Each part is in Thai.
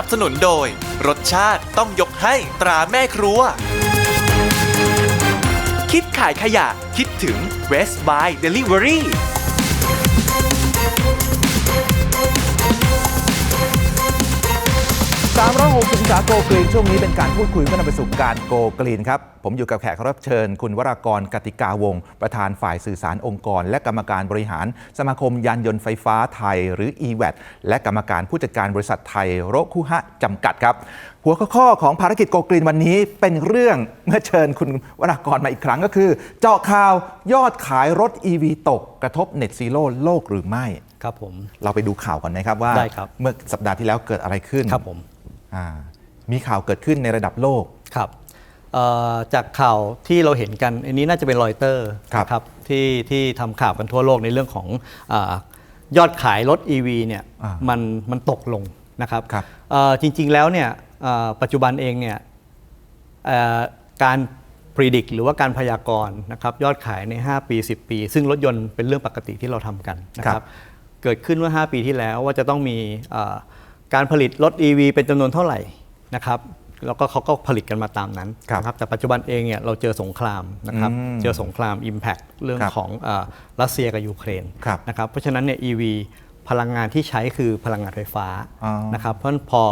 นับสนุนโดย รสชาติต้องยกให้ตราแม่ครัว คิดขายขยะคิดถึง West by Delivery 360องศาโกกรีนช่วงนี้เป็นการพูดคุยเพื่อนำไปสู่การโกกรีนครับ ผมอยู่กับแขกรับเชิญ คุณวรากรกติกาวงศ์ประธานฝ่ายสื่อสารองค์กร และกรรมการบริหาร สมาคมยานยนต์ไฟฟ้าไทย หรือ e w a t และกรรมการผู้จัดการบริษัทไทยโรคุฮะจำกัดครับ หัวข้อของภารกิจโกกรีนวันนี้เป็นเรื่องเมื่อเชิญคุณวรากรมาอีกครั้งก็คือ เจาะข่าวยอดขายรถ EV ตกกระทบเน็ตซีโร่โลกหรือไม่ครับผมเราไปดูข่าวกันนะครับว่าได้ครับเมื่อสัปดาห์ที่แล้วเกิดอะไรขึ้นครับผมอ่า มีข่าวเกิดขึ้นในระดับโลกครับเอ่อจากข่าวที่เราเห็นกัน อันนี้น่าจะเป็นรอยเตอร์ครับนะครับที่ที่ทำข่าวกันทั่วโลกในเรื่องของอายอดขายรถ EV เนี่ยอ่ามันมันตกลงนะครับครับเอ่อจริงๆแล้วเนี่ยเอ่อปัจจุบันเองเนี่ยเอ่อการป r e d i c t หรือว่าการพยากรณ์นะครับยอดขายใน 5 ปี 10 ปี ซึ่งรถยนต์เป็นเรื่องปกติที่เราทำกันนะคครัรับบเกิดขึ้นเมื่อ 5 ปีที่แล้วว่าจะต้องมีเอ่อ การผลิตรถ EV เป็นจำนวนเท่าไหร่นะครับแล้วก็เขาก็ผลิตกันมาตามนั้นครับนะครับแต่ปัจจุบันเองเนี่ยเราเจอสงครามนะครับอืมเจอสงคราม Impact เรื่องครับของเออรัสเซียกับยูเครนครับนะครับเพราะฉะนั้นเนี่ย EV พลังงานที่ใช้คือพลังงานไฟฟ้าอ๋อนะครับเพราะฉะนั้นพอ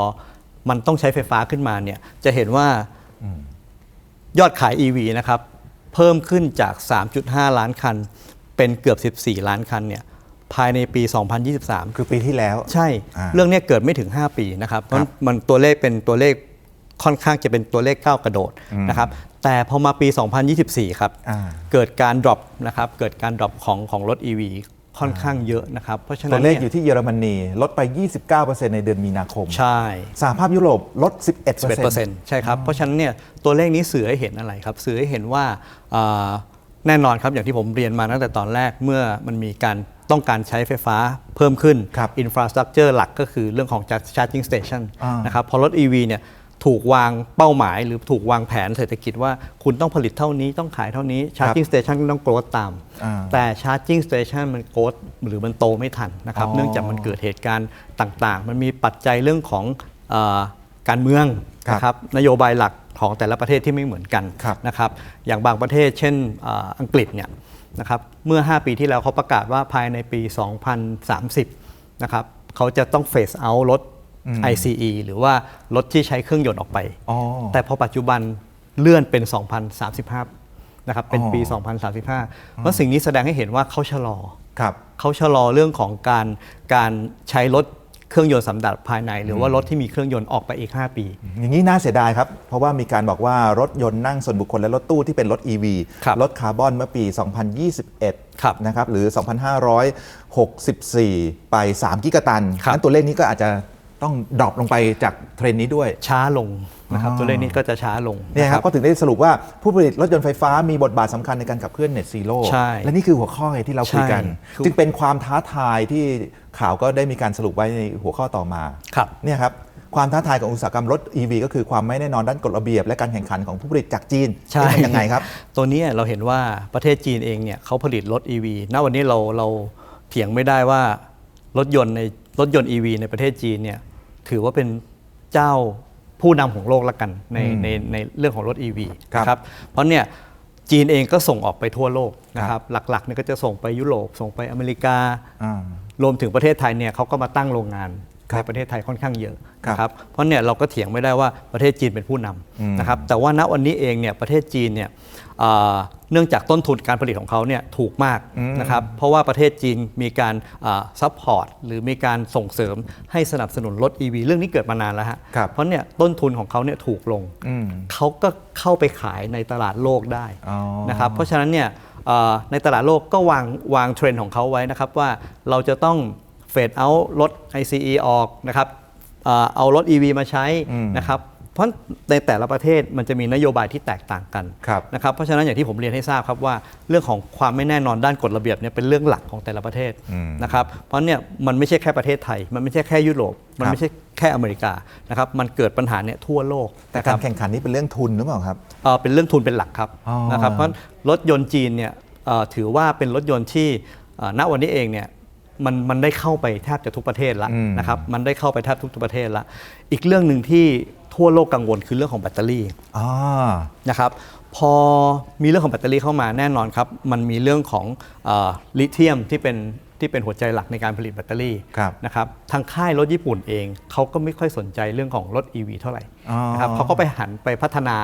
มันต้องใช้ไฟฟ้าขึ้นมาเนี่ยจะเห็นว่ายอดขาย EV นะครับเพิ่มขึ้นจาก 3.5 ล้านคัน เป็นเกือบ 14 ล้านคันเนี่ย ภายในปี 2023 คือปีที่แล้ว ใช่อ่าเรื่องเนี้ยเกิดไม่ถึง 5 ปีนะครับ เพราะมันตัวเลขเป็นตัวเลขค่อนข้างจะเป็นตัวเลขก้าวกระโดดนะครับ แต่พอมาปี 2024 ครับอ่าเกิดการ drop นะครับ เกิดการ drop ของของรถ EV ค่อนข้างเยอะนะครับ เพราะฉะนั้ตัวนเลขนี่อยู่ที่เยอรมนีลดไป 29%ในเดือนมีนาคม ใช่สหภาพยุโรปลด11% 11%ใช่ครับ เพราะฉะนั้นเนี่ยตัวเลขนี้สื่อให้เห็นอะไรครับ สื่อให้เห็นว่าอ่าแน่นอนครับอย่างที่ผมเรียนมาตั้งแต่ตอนแรกเมื่อมันมีการ ต้องการใช้ไฟฟ้าเพิ่มขึ้นครับอินฟราสตรักเจอร์หลักก็คือเรื่องของ charging station อ่านนะครับพอรถ EV เนี่ยถูกวางเป้าหมายหรือถูกวางแผนเศรษฐกิจว่าคุณต้องผลิตเท่านี้ต้องขายเท่านี้ charging station ก็ต้องโกรธตามอ่าแต่ charging station มันโกรธหรือมันโตไม่ทันนะครับอ๋อเนื่องจากมันเกิดเหตุการณ์ต่างๆ มันมีปัจจัยเรื่องของเออการเมืองครับนะครับนโยบายหลักของแต่ละประเทศที่ไม่เหมือนกันครับนะครับอย่างบางประเทศเช่นเอ่ออังกฤษเนี่ย นะครับเมื่อ 5 ปีที่แล้วเขาประกาศว่าภายในปี 2030นะครับเขาจะต้องเฟสเอารถ ICE หรือว่ารถที่ใช้เครื่องยนต์ออกไปอ๋อแต่พอปัจจุบันเลื่อนเป็น 2035นะครับเป็นปีอ๋อ2035 เพราะสิ่งนี้แสดงให้เห็นว่าเขาชะลอครับเขาชะลอเรื่องของการการใช้รถ เครื่องยนต์สำดับภายใน หรือว่ารถที่มีเครื่องยนต์ออกไปอีก 5 ปี อย่างนี้น่าเสียดายครับ เพราะว่ามีการบอกว่ารถยนต์นั่งส่วนบุคคลและรถตู้ที่เป็นรถ EV ครับลดคาร์บอนเมื่อปี 2021ครับนะครับหรือ 2564 ไป 3 กิกะตันครับนั้นตัวเลขนี้ก็อาจจะ ต้องดรอปลงไปจากเทรนด์นี้ด้วย ช้าลงนะครับอ๋อตัวเลขนี้ก็จะช้าลงเนี่ยครับะก็ถึงได้สรุปว่าผู้ผลิตรถยนต์ไฟฟ้ามีบทบาทสำคัญในการขับเคลื่อนเน็ตซีโร่ใช่และนี่คือหัวข้อไงที่เราคุยกันใช่คือจึงเป็นความท้าทายที่ข่าวก็ได้มีการสรุปไว้ในหัวข้อต่อมาครับเนี่ยครับความท้าทายของอุตสาหกรรมรถ EV ก็คือความไม่แน่นอนด้านกฎระเบียบ และการแข่งขันของผู้ผลิตจากจีนใช่เอ๊ะมันยังไงครับ ตัวเนี้ยเราเห็นว่าประเทศจีนเองเนี่ยเขาผลิตรถ EV ณวันนี้เราเราเถียงไม่ได้ว่ารถยนต์ในรถยนต์ EV ในประเทศจีนเนี่ย ถือว่าเป็นเจ้าผู้นำของโลกละกันในอืมในในเรื่องของรถ EV ครับ นะครับ เพราะเนี่ยจีนเองก็ส่งออกไปทั่วโลกนะคครัรับบหลักๆเนี่ยก็จะส่งไปยุโรป ส่งไปอเมริกา อ่ารวมถึงประเทศไทยเนี่ยเขาก็มาตั้งโรงงานครับ ในประเทศไทยค่อนข้างเยอะครับนะครับเพราะเนี่ยเราก็เถียงไม่ได้ว่าประเทศจีนเป็นผู้นอืมำนะครับแต่ว่าณวันนี้เองเนี่ยประเทศจีนเนี่ยเอ่อเนื่องจากต้นทุนการผลิตของเขาเนี่ยถูกมากนะครับเพราะว่าประเทศจีนมีการซัพพอร์ตหรือมีการส่งเสริมให้สนับสนุนรถ EV เรื่องนี้เกิดมานานแล้วฮะครับเพราะเนี่ยต้นทุนของเขาเนี่ยถูกลงอืมเขาก็เข้าไปขายในตลาดโลกได้อ๋อนะครับเพราะฉะนั้นเนี่ยเอ่อในตลาดโลกก็วางวางเทรนด์ของเขาไว้นะครับว่าเราจะต้อง เฟดเอารถ ICE ออกนะครับเอ่อเอารถ EV มาใช้อืมนะครับเพราะในแต่ละประเทศมันจะมีนโยบายที่แตกต่างกันครับนะครับเพราะฉะนั้นอย่างที่ผมเรียนให้ทราบครับว่าเรื่องของความไม่แน่นอนด้านกฎระเบียบเนี่ยเป็นเรื่องหลักของแต่ละประเทศอืมนะครับเพราะเนี่ยมันไม่ใช่แค่ประเทศไทย มันไม่ใช่แค่ยุโรปมันครับไม่ใช่แค่อเมริกานะครับมันเกิดปัญหาเนี่ยทั่วโลก แต่นะคการรับแข่งขันนี้เป็นเรื่องทุนหรือเปล่าครับเอ่อเป็นเรื่องทุนเป็นหลักครับอ๋อนะครับเพราะรถยนต์จีนเนี่ยเอ่อถือว่าเป็นรถยนต์ที่เอ่อณวันนี้เองเนี่ย มันมันได้เข้าไปแทบจะทุกประเทศแล้วอืมนะครับมันได้เข้าไปแทบทุกประเทศแล้วอีกเรื่องหนึ่งที่ทั่วโลกกังวลคือเรื่องของแบตเตอรี่อ๋อนะครับพอมีเรื่องของแบตเตอรี่เข้ามาแน่นอนครับ มันมีเรื่องของเออลิเธียมที่เป็นที่เป็นหัวใจหลักในการผลิตแบตเตอรี่ครับนะครับทางค่ายรถญี่ปุ่นเองเขาก็ไม่ค่อยสนใจเรื่องของรถ EV เท่าไหร่อ๋อนะครับเขาก็ไปหันไปพัฒนา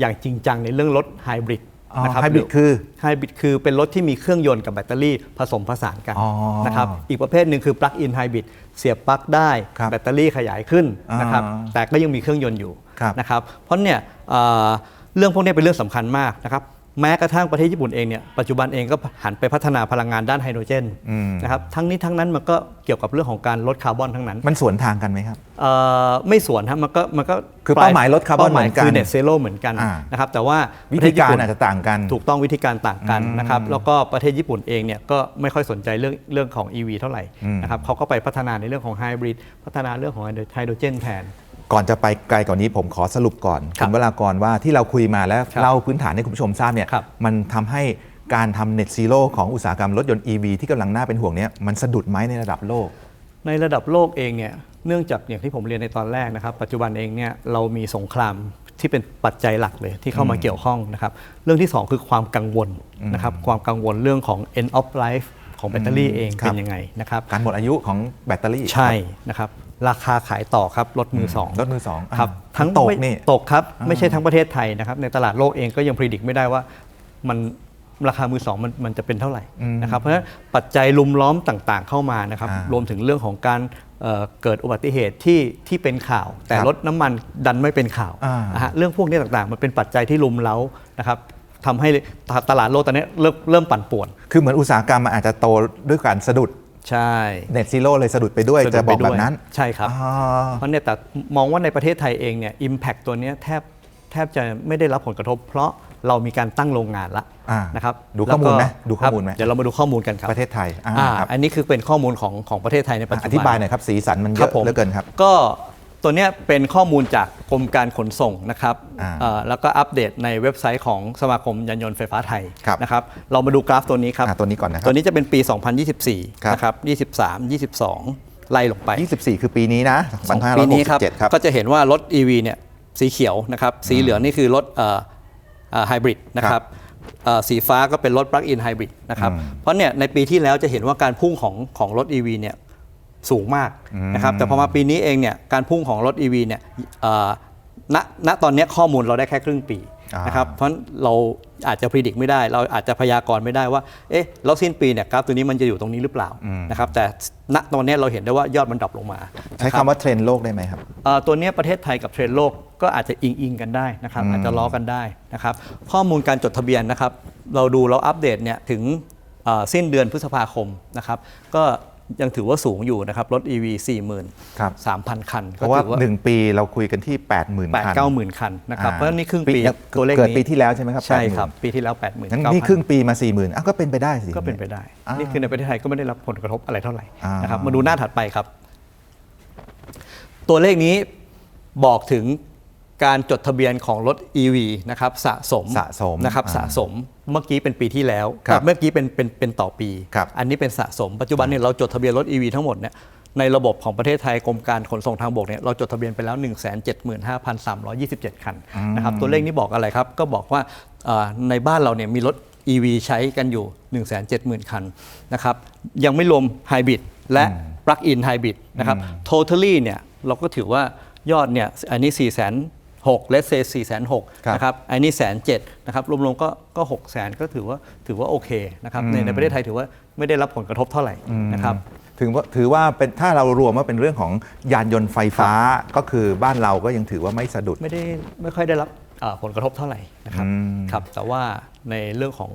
อย่างจริงจังในเรื่องรถไฮบริดอ๋อ นะครับไฮบริดคือไฮบริดคือเป็นรถที่มีเครื่องยนต์กับแบตเตอรี่ผสมผสานกันอ๋อนะครับอีกประเภทหนึ่งคือปลั๊กอินไฮบริดเสียบปลั๊กได้ครับแบตเตอรี่ขยายขึ้นนะครับอ่าแต่ก็ยังมีเครื่องยนต์อยู่ครับนะครับเพราะเนี่ยเอ่อเรื่องพวกนี้เป็นเรื่องสำคัญมากนะครับ แม้กระทั่งประเทศญี่ปุ่นเองเนี่ยปัจจุบันเองก็หันไปพัฒนาพลังงานด้านไฮโดรเจนอืมนะครับทั้งนี้ทั้งนั้นมันก็เกี่ยวกับเรื่องของการลดคาร์บอนทั้งนั้น มันสวนทางกันไหมครับเอ่อไม่สวนครับมันก็มันก็คือเป้าหมายลดคาร์บอนเป้หมายเหมือนกันคือเน็ตเซโ o เหมือนกันอ่านะครับแต่ว่าวิประเทธีศญี่การปุ่นอาจจะต่างกัน ถูกต้องวิธีการต่างกันอืมนะครับแล้วก็ประเทศญี่ปุ่นเองเนี่ยก็ไม่ค่อยสนใจเรื่องเรื่องของ EV เท่าไหร่อืมนะครับเขาก็ไปพัฒนาในเรื่องของไฮบริดพัฒนาเรื่องของไฮโดรเจนแทน ก่อนจะไปไกลกว่านี้ผมขอสรุปก่อนครับณวรากรว่าที่เราคุยมาแล้วครับเล่าพื้นฐานให้คุณผู้ชมทราบเนี่ยครับมันทำให้การทำเน็ตซีโร่ของอุตสาหกรรมรถยนต์ EV ที่กำลังน่าเป็นห่วงเนี่ยมันสะดุดไหมในระดับโลก ในระดับโลกเองเนี่ยเนื่องจากอย่างที่ผมเรียนในตอนแรกนะครับ ปัจจุบันเองเนี่ยเรามีสงครามที่เป็นปัจจัยหลักเลยที่เข้ามาเกี่ยวข้องนะครับ เรื่องที่ 2 คือความกังวลนะครับความกังวลเรื่องของ end of life ของแบตเตอรี่เองครับ เป็นยังไงนะครับการหมดอายุของแบตเตอรี่ใช่นะครับราคาขายต่อครับรถมือสอง รถมือสองครับอ่าทั้งตกไม่นี่ ตกครับ ไม่ใช่ทั้งประเทศไทยนะครับ ในตลาดโลกเองก็ยังพิจิตไม่ได้ว่ามันราคามือสองมันมันจะเป็นเท่าไหร่อืมนะครับเพราะฉะนั้นปัจจัยลุมล้อมต่างๆเข้ามานะครับ อ่ารวมถึงเรื่องของการเอ่อเกิดอุบัติเหตุที่ที่เป็นข่าว แต่ครับรถน้ำมันดันไม่เป็นข่าวอ่านนะฮะเรื่องพวกนี้ต่างๆ มันเป็นปัจจัยที่ลุมเล้านะครับ ทำให้ตลาดโลกตอนนี้เริ่มเริ่มปั่นป่วน คือเหมือนอุตสาหกรรมมันอาจจะโตด้วยการสะดุดใช่เน็ตซีโร่เลยสะดุดไปด้วยสะดุจะดบไปอกด้แบวยบนั้น ใช่ครับอ๋อเพราะเนี่ยแต่มองว่าในประเทศไทยเองเนี่ยอิมแพคตัวเนี้ยแทบแทบจะไม่ได้รับผลกระทบ เพราะเรามีการตั้งโรงงานละอ่านะครับดูข้อมูลไหมแล้วก็ดูข้อมูลไหมครับเดี๋ยวเรามาดูข้อมูลกันครับประเทศไทยอ่าอ่าครับอันนี้คือเป็นข้อมูลของของประเทศไทยในปัจจุบันอธิบายหน่อยครับสีสันมันเยครับอะผมเหลือเกินครับ ก็ ตัวเนี้ยเป็นข้อมูลจากกรมการขนส่งนะครับอ่าเอ่อแล้วก็อัปเดตในเว็บไซต์ของสมาคมยานยนต์ไฟฟ้าไทยครับ นะครับ เรามาดูกราฟตัวนี้ครับอ่าตัวนี้ก่อนนะครับตัวนี้จะเป็นปีครับ2024 นะครับ 23 22 ไล่ลงไป24 คือปีนี้นะสองปีนี้ครับ 2567ครับ ก็จะเห็นว่ารถ EV เนี่ยสีเขียวนะครับ สีเหลืองนี่คือรถไฮบริดนะคครัรับบเอ่อสีฟ้าก็เป็นรถปลั๊กอินไฮบริดนะครับ อืม เพราะเนี่ยในปีที่แล้วจะเห็นว่าการพุ่งของของรถ EV เนี่ย สูงมากนะครับแต่พอมาปีนี้เองเนี่ยการพุ่งของรถ EV เนี่ยเอ่อณณตอนเนี้ยข้อมูลเราได้แค่ครึ่งปีอ่านนะครับเพราะฉะนั้นเราอาจจะพิจิตไม่ได้ เราอาจจะพยากรณ์ไม่ได้ว่าเอ๊ะแล้วสิ้นปีเนี่ยกราฟตัวนี้มันจะอยู่ตรงนี้หรือเปล่านะครับแต่ณตอนเนี้ยเราเห็นได้ว่ายอดมันดรอปลงมา ใช้นะรับคำว่าเทรนด์โลกได้ไหมครับเอ่อตัวเนี้ยประเทศไทยกับเทรนด์โลกก็อาจจะอิงอิงกันได้นะครับอาจจะล้อกันได้นะครับข้อมูลการจดทะเบียนนะครับเราดูเราอัปเดตเนี่ยถึงเอ่อสิ้นเดือนพฤษภาคมนะครับก็ ยังถือว่าสูงอยู่นะครับ รถ EV 4ครับ 3 0 0 0 คันเพก็ราะว่าถือว่า1ปีเราคุยกันที่ 80,000 8 คัน9 0 0 0 คันนะครับอ่เพราะฉะนั้นนี่ครึ่งปีปีตัวเลขเกิดนี้ปีที่แล้วใช่ไหมครับใช่ครับ80,000ปีที่แล้ว 8 0 0 0ทั้ง0นี่ครึ่งปีมา 40,000อ้าวก็เป็นไปได้สิ ก็เป็นไปได้อ่านี่นี่คือในประเทศไทยก็ไม่ได้รับผลกระทบอะไรเท่าไหร่อ่านนะครับมาดูหน้าถัดไปครับ ตัวเลขนี้บอกถึง การจดทะเบียนของรถ EV นะครับสะสมสะสมนะครับอ่าสะสมเมื่อกี้เป็นปีที่แล้วครับเมื่อกี้เป็นเป็นเป็นต่อปี ครับอันนี้เป็นสะสม ปัจจุบันเนี่ยเราจดทะเบียนรถ EV ทั้งหมดเนี่ยในระบบของประเทศไทยกรมการขนส่งทางบกเนี่ยเราจดทะเบียนไปแล้ว 175,327 คันนะครับตัวเลขนี้บอกอะไรครับ ก็บอกว่าเอ่อในบ้านเราเนี่ยมีรถ EV ใช้กันอยู่ 170,000 คันนะครับยังไม่รวมไฮบริดและ plug-in hybrid นะครับ totally เนี่ยเราก็ถือว่ายอดเนี่ยอันนี้4 6 0 0 0 let's say 4 6 0 0 0ครับนะครับอันนี้แสนเจ็ดนะครับรวมๆก็ก็หกแสนก็ถือว่าถือว่าโอเคนะครับในในประเทศไทยถือว่าไม่ได้รับผลกระทบเท่าไหร่นะครับถึงว่าถือว่าเป็นถ้าเรารวมว่าเป็นเรื่องของยานยนต์ไฟฟ้าก็คือบ้านเราก็ยังถือว่าไม่สะดุด ไม่ได้ไม่ค่อยได้รับเอ่อผลกระทบเท่าไหร่นะครับอืม ครับแต่ว่าในเรื่องของ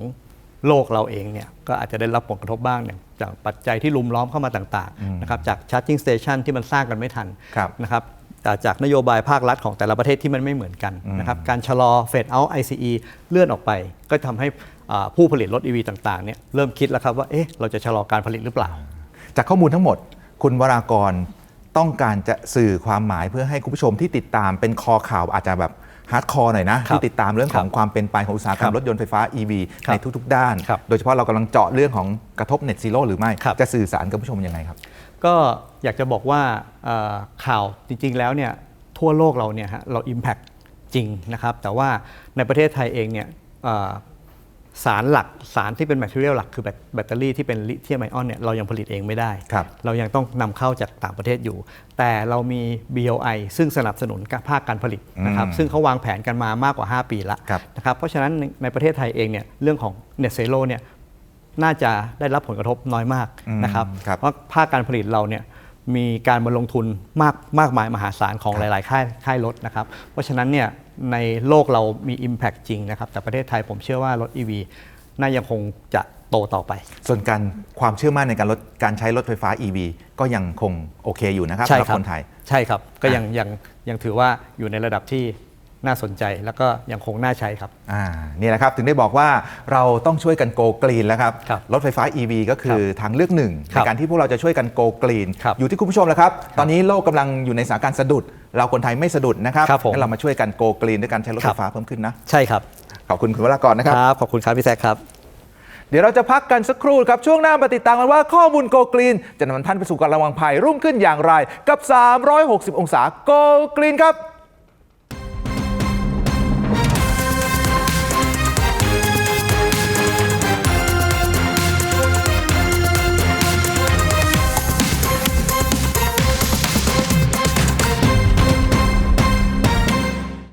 โลกเราเองเนี่ยก็อาจจะได้รับผลกระทบบ้างเนี่ยจากปัจจัยที่ลุมล้อมเข้ามาต่างๆนะครับจาก charging station ที่มันสร้างกันไม่ทันครับ นะครับ จากจากนโยบายภาครัฐของแต่ละประเทศที่มันไม่เหมือนกันนะครับการชะลอเฟดเอา ICE เลื่อนออกไป ก็ทำให้อ่าผู้ผลิตรถ EV ต่างๆเนี่ยเริ่มคิดแล้วครับว่าเอ๊ะเราจะชะลอการผลิตหรือเปล่า จากข้อมูลทั้งหมด คุณวรากรต้องการจะสื่อความหมายเพื่อให้คุณผู้ชมที่ติดตามเป็นคอข่าวอาจจะแบบฮาร์ดคอร์หน่อยนะครับที่ติดตามเรื่องของครับความเป็นไปของอุตสาหกรรครัมบรถยนต์ไฟฟ้า EV ครับในทุกๆ ด้านครับโดยเฉพาะเรากำลังเจาะเรื่องของกระทบ Net Zero หรือไม่ครับจะสื่อสารกับผู้ชมยังไงครับ ก็อยากจะบอกว่าเอ่อข่าวจริง ๆ แล้วเนี่ยทั่วโลกเราเนี่ยฮะเรา Impact จริงนะครับ แต่ว่าในประเทศไทยเองเนี่ยเอ่อสารหลักสารที่เป็นแมทเทียลหลักคือแบตแบตเตอรี่ที่เป็นลิเธียมไอออนเนี่ยเรายังผลิตเองไม่ได้ครับเรายังต้องนำเข้าจากต่างประเทศอยู่ แต่เรามี BOI ซึ่งสนับสนุนการภาคการผลิตนะครับอืมซึ่งเขาวางแผนกันมามากกว่า 5 ปีละครับนะครับเพราะฉะนั้นในในประเทศไทยเองเนี่ยเรื่องของ Net Zero เนี่ย น่าจะได้รับผลกระทบน้อยมากนะครับอืมครับ เพราะภาคการผลิตเราเนี่ยมีการมาลงทุนมากมากมายมหาศาลของหลาย ๆ ค่ายค่ายรถนะครับ เพราะฉะนั้นเนี่ยในโลกเรามี Impact จริงนะครับ แต่ประเทศไทยผมเชื่อว่ารถ EV น่ายังคงจะโตต่อไป ส่วนการความเชื่อมั่นในการลดการใช้รถไฟฟ้า EV ก็ยังคงโอเคอยู่นะครับใช่สำหรับครับคนไทย ใช่ครับ ก็ยังอะยังยังถือว่าอยู่ในระดับที่ น่าสนใจ แล้วก็ยังคงน่าใช้ครับ อ่านี่แหละครับถึงได้บอกว่าเราต้องช่วยกันโกกรีนแล้วครับครับรถไฟฟ้า EV ก็คือทางเลือกหนึ่งครัในบการที่พวกเราจะช่วยกันโกกรีน ครับอยู่ที่คุณผู้ชมแล้วครับ ตอนนี้โลกกำลังอยู่ในสถานการณ์สะดุด เราคนไทยไม่สะดุดนะครับครับผมงั้นเรามาช่วยกันโกกรีนด้วยการใช้รถครัไฟบฟ้าเพิ่มขึ้นนะใช่ครับ ขอบคุณคุณวรากรนะครับ ครับ ขอบคุณครับพี่แซคครับ เดี๋ยวเราจะพักกันสักครู่ครับ ช่วงหน้ามาติดตามกันว่าข้อมูลโกกรีน จะนำท่านไปสู่การระวังภัยรุ่งขึ้นอย่างไร กับ 360 องศาโกกรีนครับ